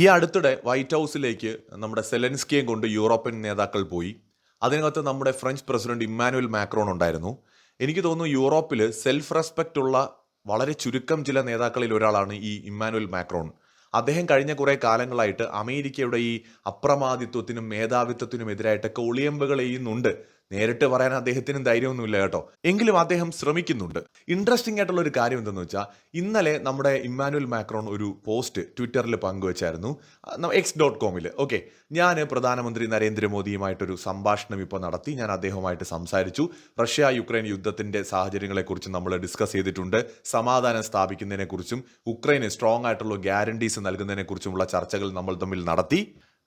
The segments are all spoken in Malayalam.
ഈ അടുത്തിടെ വൈറ്റ് ഹൗസിലേക്ക് നമ്മുടെ സെലൻസ്കിയെ കൊണ്ട് യൂറോപ്യൻ നേതാക്കൾ പോയി. അതിനകത്ത് നമ്മുടെ ഫ്രഞ്ച് പ്രസിഡന്റ് ഇമ്മാനുവൽ മാക്രോൺ ഉണ്ടായിരുന്നു. എനിക്ക് തോന്നുന്നു യൂറോപ്പിൽ സെൽഫ് റെസ്പെക്റ്റ് ഉള്ള വളരെ ചുരുക്കം ചില നേതാക്കളിൽ ഒരാളാണ് ഈ ഇമ്മാനുവൽ മാക്രോൺ. അദ്ദേഹം കഴിഞ്ഞ കുറേ കാലങ്ങളായിട്ട് അമേരിക്കയുടെ ഈ അപ്രമാദിത്വത്തിനും മേധാവിത്വത്തിനും എതിരായിട്ടൊക്കെ ഒളിയമ്പുകൾ ചെയ്യുന്നുണ്ട്. നേരിട്ട് പറയാൻ അദ്ദേഹത്തിനും ധൈര്യമൊന്നുമില്ല കേട്ടോ. എങ്കിലും അദ്ദേഹം ശ്രമിക്കുന്നുണ്ട്. ഇൻട്രസ്റ്റിംഗ് ആയിട്ടുള്ള ഒരു കാര്യം എന്തെന്ന് വെച്ചാൽ ഇന്നലെ നമ്മുടെ ഇമ്മാനുവൽ മാക്രോൺ ഒരു പോസ്റ്റ് ട്വിറ്ററിൽ പങ്കുവച്ചായിരുന്നു. എക്സ് ഡോട്ട് കോമിൽ ഓക്കെ ഞാൻ പ്രധാനമന്ത്രി നരേന്ദ്രമോദിയുമായിട്ടൊരു സംഭാഷണം ഇപ്പോൾ നടത്തി. ഞാൻ അദ്ദേഹവുമായിട്ട് സംസാരിച്ചു. റഷ്യ യുക്രൈൻ യുദ്ധത്തിന്റെ സാഹചര്യങ്ങളെക്കുറിച്ച് നമ്മൾ ഡിസ്കസ് ചെയ്തിട്ടുണ്ട്. സമാധാനം സ്ഥാപിക്കുന്നതിനെക്കുറിച്ചും ഉക്രൈന് സ്ട്രോങ് ആയിട്ടുള്ള ഗ്യാരണ്ടീസ് നൽകുന്നതിനെക്കുറിച്ചുമുള്ള ചർച്ചകൾ നമ്മൾ തമ്മിൽ നടത്തി.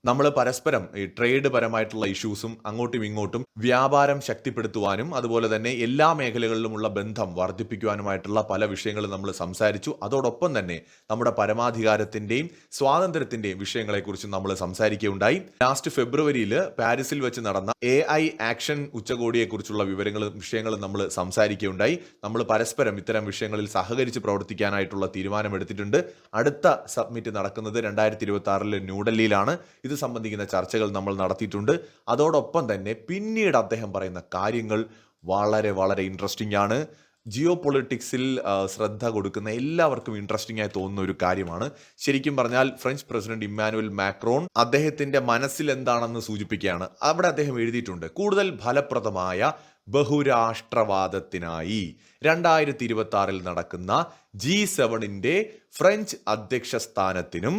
നമ്മൾ പരസ്പരം ഈ ട്രേഡ് പരമായിട്ടുള്ള ഇഷ്യൂസും അങ്ങോട്ടും ഇങ്ങോട്ടും വ്യാപാരം ശക്തിപ്പെടുത്തുവാനും അതുപോലെ തന്നെ എല്ലാ മേഖലകളിലുമുള്ള ബന്ധം വർദ്ധിപ്പിക്കുവാനുമായിട്ടുള്ള പല വിഷയങ്ങളും നമ്മൾ സംസാരിച്ചു. അതോടൊപ്പം തന്നെ നമ്മുടെ പരമാധികാരത്തിന്റെയും സ്വാതന്ത്ര്യത്തിന്റെയും വിഷയങ്ങളെക്കുറിച്ച് നമ്മൾ സംസാരിക്കുകയുണ്ടായി. ലാസ്റ്റ് ഫെബ്രുവരിയിൽ പാരീസിൽ വെച്ച് നടന്ന എ ഐ ആക്ഷൻ ഉച്ചകോടിയെക്കുറിച്ചുള്ള വിവരങ്ങളും വിഷയങ്ങളും നമ്മൾ സംസാരിക്കുകയുണ്ടായി. നമ്മൾ പരസ്പരം ഇത്തരം വിഷയങ്ങളിൽ സഹകരിച്ച് പ്രവർത്തിക്കാനായിട്ടുള്ള തീരുമാനമെടുത്തിട്ടുണ്ട്. അടുത്ത സബ്മിറ്റ് നടക്കുന്നത് രണ്ടായിരത്തി ഇരുപത്തി ആറിൽ ന്യൂഡൽഹിയിലാണ് ഇത് സംബന്ധിക്കുന്ന ചർച്ചകൾ നമ്മൾ നടത്തിയിട്ടുണ്ട്. അതോടൊപ്പം തന്നെ പിന്നീട് അദ്ദേഹം പറയുന്ന കാര്യങ്ങൾ വളരെ വളരെ ഇൻട്രസ്റ്റിംഗ് ആണ്. ജിയോ പൊളിറ്റിക്സിൽ ശ്രദ്ധ കൊടുക്കുന്ന എല്ലാവർക്കും ഇൻട്രസ്റ്റിംഗ് ആയി തോന്നുന്ന ഒരു കാര്യമാണ്. ശരിക്കും പറഞ്ഞാൽ ഫ്രഞ്ച് പ്രസിഡന്റ് ഇമ്മാനുവൽ മാക്രോൺ അദ്ദേഹത്തിന്റെ മനസ്സിൽ എന്താണെന്ന് സൂചിപ്പിക്കുകയാണ്. അവിടെ അദ്ദേഹം എഴുതിയിട്ടുണ്ട് കൂടുതൽ ഫലപ്രദമായ ബഹുരാഷ്ട്രവാദത്തിനായി രണ്ടായിരത്തി ഇരുപത്തി ആറിൽ നടക്കുന്ന ജി സെവണിന്റെ ഫ്രഞ്ച് അധ്യക്ഷ സ്ഥാനത്തിനും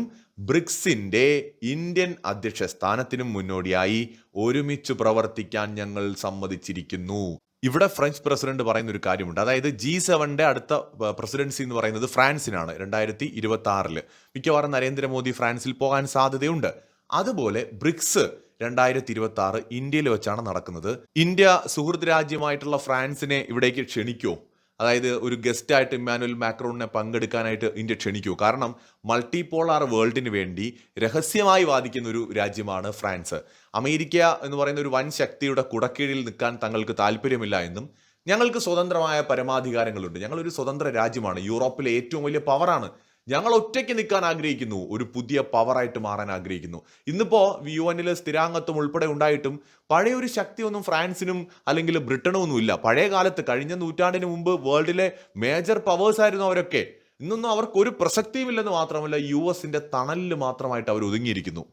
ബ്രിക്സിന്റെ ഇന്ത്യൻ അധ്യക്ഷ സ്ഥാനത്തിനും മുന്നോടിയായി ഒരുമിച്ച് പ്രവർത്തിക്കാൻ ഞങ്ങൾ സമ്മതിച്ചിരിക്കുന്നു. ഇവിടെ ഫ്രഞ്ച് പ്രസിഡന്റ് പറയുന്ന ഒരു കാര്യമുണ്ട്. അതായത് ജി സെവന്റെ അടുത്ത പ്രസിഡൻസി എന്ന് പറയുന്നത് ഫ്രാൻസിനാണ് രണ്ടായിരത്തി ഇരുപത്തി ആറിൽ മിക്കവാറും നരേന്ദ്രമോദി ഫ്രാൻസിൽ പോകാൻ സാധ്യതയുണ്ട്. അതുപോലെ ബ്രിക്സ് രണ്ടായിരത്തി ഇരുപത്തി ആറ് ഇന്ത്യയിൽ വെച്ചാണ് നടക്കുന്നത്. ഇന്ത്യ സുഹൃത്ത് രാജ്യമായിട്ടുള്ള ഫ്രാൻസിനെ ഇവിടേക്ക് ക്ഷണിക്കുമോ അതായത് ഒരു ഗസ്റ്റ് ആയിട്ട് ഇമ്മാനുവൽ മാക്രോണിനെ പങ്കെടുക്കാനായിട്ട് ഇന്ത്യ ക്ഷണിക്കൂ. കാരണം മൾട്ടിപോളാർ വേൾഡിന് വേണ്ടി രഹസ്യമായി വാദിക്കുന്ന ഒരു രാജ്യമാണ് ഫ്രാൻസ്. അമേരിക്ക എന്ന് പറയുന്ന ഒരു വൻ ശക്തിയുടെ കുടക്കീഴിൽ നിൽക്കാൻ തങ്ങൾക്ക് താല്പര്യമില്ല എന്നും ഞങ്ങൾക്ക് സ്വതന്ത്രമായ പരമാധികാരങ്ങളുണ്ട്. ഞങ്ങളൊരു സ്വതന്ത്ര രാജ്യമാണ്. യൂറോപ്പിലെ ഏറ്റവും വലിയ പവറാണ് ഞങ്ങൾ ഒറ്റയ്ക്ക് നിൽക്കാൻ ആഗ്രഹിക്കുന്നു. ഒരു പുതിയ പവറായിട്ട് മാറാൻ ആഗ്രഹിക്കുന്നു. ഇന്നിപ്പോ യു എന്നിൽ സ്ഥിരാംഗത്വം ഉൾപ്പെടെ ഉണ്ടായിട്ടും പഴയ ഒരു ശക്തിയൊന്നും ഫ്രാൻസിനും അല്ലെങ്കിൽ ബ്രിട്ടനും ഒന്നുമില്ല പഴയ കാലത്ത് കഴിഞ്ഞ നൂറ്റാണ്ടിന് മുമ്പ് വേൾഡിലെ മേജർ പവേഴ്സ് ആയിരുന്നു അവരൊക്കെ. ഇന്നൊന്നും അവർക്ക് ഒരു പ്രസക്തിയുമില്ലെന്ന് മാത്രമല്ല യു എസിന്റെ തണലിൽ മാത്രമായിട്ട് അവർ ഒതുങ്ങിയിരിക്കുന്നു.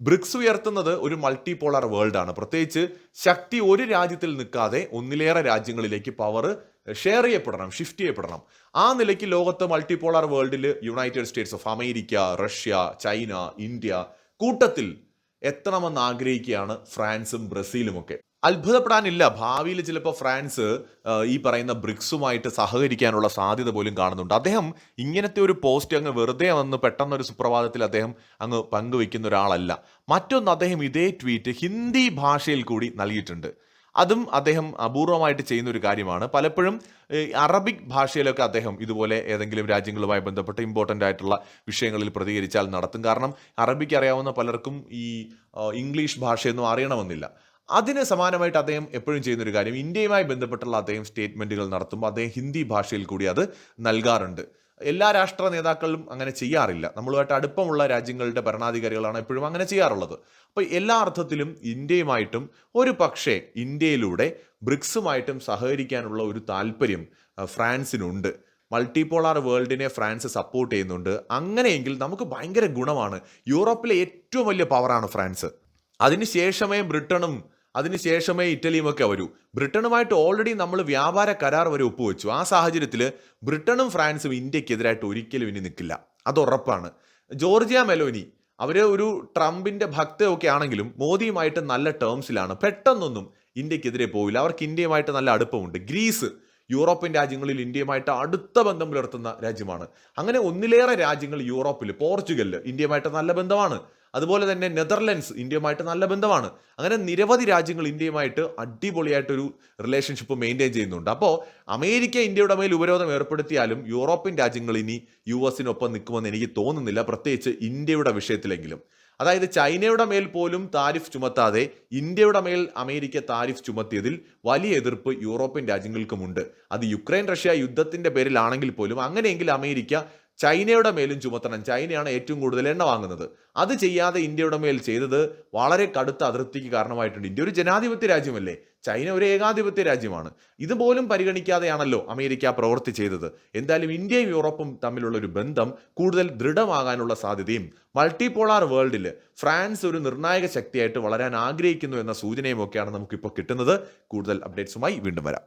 ബ്രിക്സ് ഉയർത്തുന്നത് ഒരു മൾട്ടിപോളാർ വേൾഡ് ആണ്. പ്രത്യേകിച്ച് ശക്തി ഒരു രാജ്യത്തിൽ നിൽക്കാതെ ഒന്നിലേറെ രാജ്യങ്ങളിലേക്ക് പവർ ഷെയർ ചെയ്യപ്പെടണം ഷിഫ്റ്റ് ചെയ്യപ്പെടണം. ആ നിലയ്ക്ക് ലോകത്ത് മൾട്ടിപോളാർ വേൾഡിൽ United States of America Russia China India കൂട്ടത്തിൽ എത്തണമെന്ന് ആഗ്രഹിക്കുകയാണ് ഫ്രാൻസും ബ്രസീലും ഒക്കെ അത്ഭുതപ്പെടാനില്ല. ഭാവിയിൽ ചിലപ്പോൾ ഫ്രാൻസ് ഈ പറയുന്ന ബ്രിക്സുമായിട്ട് സഹകരിക്കാനുള്ള സാധ്യത പോലും കാണുന്നുണ്ട്. അദ്ദേഹം ഇങ്ങനത്തെ ഒരു പോസ്റ്റ് അങ്ങ് വെറുതെ വന്ന് പെട്ടെന്നൊരു സുപ്രഭാതത്തിൽ അദ്ദേഹം അങ്ങ് പങ്കുവെക്കുന്ന ഒരാളല്ല. മറ്റൊന്ന് അദ്ദേഹം ഇതേ ട്വീറ്റ് ഹിന്ദി ഭാഷയിൽ കൂടി നൽകിയിട്ടുണ്ട്. അതും അദ്ദേഹം അപൂർവമായിട്ട് ചെയ്യുന്ന ഒരു കാര്യമാണ്. പലപ്പോഴും അറബിക് ഭാഷയിലൊക്കെ അദ്ദേഹം ഇതുപോലെ ഏതെങ്കിലും രാജ്യങ്ങളുമായി ബന്ധപ്പെട്ട് ഇമ്പോർട്ടന്റ് ആയിട്ടുള്ള വിഷയങ്ങളിൽ പ്രതികരിച്ചാൽ നടത്തും. കാരണം അറബിക്ക് അറിയാവുന്ന പലർക്കും ഈ ഇംഗ്ലീഷ് ഭാഷയൊന്നും അറിയണമെന്നില്ല. അതിന് സമാനമായിട്ട് അദ്ദേഹം എപ്പോഴും ചെയ്യുന്ന ഒരു കാര്യം ഇന്ത്യയുമായി ബന്ധപ്പെട്ടുള്ള അദ്ദേഹം സ്റ്റേറ്റ്മെന്റുകൾ നടത്തുമ്പോൾ അദ്ദേഹം ഹിന്ദി ഭാഷയിൽ കൂടി അത് നൽകാറുണ്ട്. എല്ലാ രാഷ്ട്ര നേതാക്കളും അങ്ങനെ ചെയ്യാറില്ല. നമ്മളുമായിട്ട് അടുപ്പമുള്ള രാജ്യങ്ങളുടെ ഭരണാധികാരികളാണ് എപ്പോഴും അങ്ങനെ ചെയ്യാറുള്ളത്. അപ്പോൾ എല്ലാ അർത്ഥത്തിലും ഇന്ത്യയുമായിട്ടും ഒരു പക്ഷേ ഇന്ത്യയിലൂടെ ബ്രിക്സുമായിട്ടും സഹകരിക്കാനുള്ള ഒരു താല്പര്യം ഫ്രാൻസിനുണ്ട്. മൾട്ടിപോളാർ വേൾഡിനെ ഫ്രാൻസ് സപ്പോർട്ട് ചെയ്യുന്നുണ്ട്. അങ്ങനെയെങ്കിൽ നമുക്ക് ഭയങ്കര ഗുണമാണ്. യൂറോപ്പിലെ ഏറ്റവും വലിയ പവറാണ് ഫ്രാൻസ്. അതിനുശേഷമേ ബ്രിട്ടനും അതിനുശേഷമേ ഇറ്റലിയും ഒക്കെ വരൂ. ബ്രിട്ടനുമായിട്ട് ഓൾറെഡി നമ്മൾ വ്യാപാര കരാർ വരെ ഒപ്പുവെച്ചു. ആ സാഹചര്യത്തിൽ ബ്രിട്ടനും ഫ്രാൻസും ഇന്ത്യക്കെതിരായിട്ട് ഒരിക്കലും ഇനി നിൽക്കില്ല. അത് ഉറപ്പാണ്. ജോർജിയ മെലോനി അവർ ഒരു ട്രംപിന്റെ ഭക്തയൊക്കെ ആണെങ്കിലും മോദിയുമായിട്ട് നല്ല ടേംസിലാണ് പെട്ടെന്നൊന്നും ഇന്ത്യക്കെതിരെ പോവില്ല. അവർക്ക് ഇന്ത്യയുമായിട്ട് നല്ല അടുപ്പമുണ്ട്. ഗ്രീസ് യൂറോപ്യൻ രാജ്യങ്ങളിൽ ഇന്ത്യയുമായിട്ട് അടുത്ത ബന്ധം പുലർത്തുന്ന രാജ്യമാണ്. അങ്ങനെ ഒന്നിലേറെ രാജ്യങ്ങൾ യൂറോപ്പിൽ പോർച്ചുഗലിൽ ഇന്ത്യയുമായിട്ട് നല്ല ബന്ധമാണ്. അതുപോലെ തന്നെ നെതർലൻഡ്സ് ഇന്ത്യയുമായിട്ട് നല്ല ബന്ധമാണ്. അങ്ങനെ നിരവധി രാജ്യങ്ങൾ ഇന്ത്യയുമായിട്ട് അടിപൊളിയായിട്ടൊരു റിലേഷൻഷിപ്പ് മെയിന്റെയിൻ ചെയ്യുന്നുണ്ട്. അപ്പോൾ അമേരിക്ക ഇന്ത്യയുടെ മേൽ ഉപരോധം ഏർപ്പെടുത്തിയാലും യൂറോപ്യൻ രാജ്യങ്ങൾ ഇനി യു എസിനൊപ്പം നിൽക്കുമെന്ന് എനിക്ക് തോന്നുന്നില്ല. പ്രത്യേകിച്ച് ഇന്ത്യയുടെ വിഷയത്തിലെങ്കിലും. അതായത് ചൈനയുടെ മേൽ പോലും താരിഫ് ചുമത്താതെ ഇന്ത്യയുടെ മേൽ അമേരിക്ക താരിഫ് ചുമത്തിയതിൽ വലിയ എതിർപ്പ് യൂറോപ്യൻ രാജ്യങ്ങൾക്കുമുണ്ട്. അത് യുക്രൈൻ റഷ്യ യുദ്ധത്തിന്റെ പേരിലാണെങ്കിൽ പോലും അങ്ങനെയെങ്കിൽ അമേരിക്ക ചൈനയുടെ മേലും ചുമത്തണം. ചൈനയാണ് ഏറ്റവും കൂടുതൽ എണ്ണ വാങ്ങുന്നത്. അത് ചെയ്യാതെ ഇന്ത്യയുടെ മേൽ ചെയ്തത് വളരെ കടുത്ത അതൃപ്തിക്ക് കാരണമായിട്ടുണ്ട്. ഇന്ത്യ ഒരു ജനാധിപത്യ രാജ്യമല്ലേ? ചൈന ഒരു ഏകാധിപത്യ രാജ്യമാണ്. ഇതുപോലും പരിഗണിക്കാതെയാണല്ലോ അമേരിക്ക പ്രവൃത്തി ചെയ്തത്. എന്തായാലും ഇന്ത്യയും യൂറോപ്പും തമ്മിലുള്ള ഒരു ബന്ധം കൂടുതൽ ദൃഢമാകാനുള്ള സാധ്യതയും മൾട്ടിപോളാർ വേൾഡിൽ ഫ്രാൻസ് ഒരു നിർണായക ശക്തിയായിട്ട് വളരാൻ ആഗ്രഹിക്കുന്നു എന്ന സൂചനയും ഒക്കെയാണ് നമുക്കിപ്പോൾ കിട്ടുന്നത്. കൂടുതൽ അപ്ഡേറ്റ്സുമായി വീണ്ടും വരാം.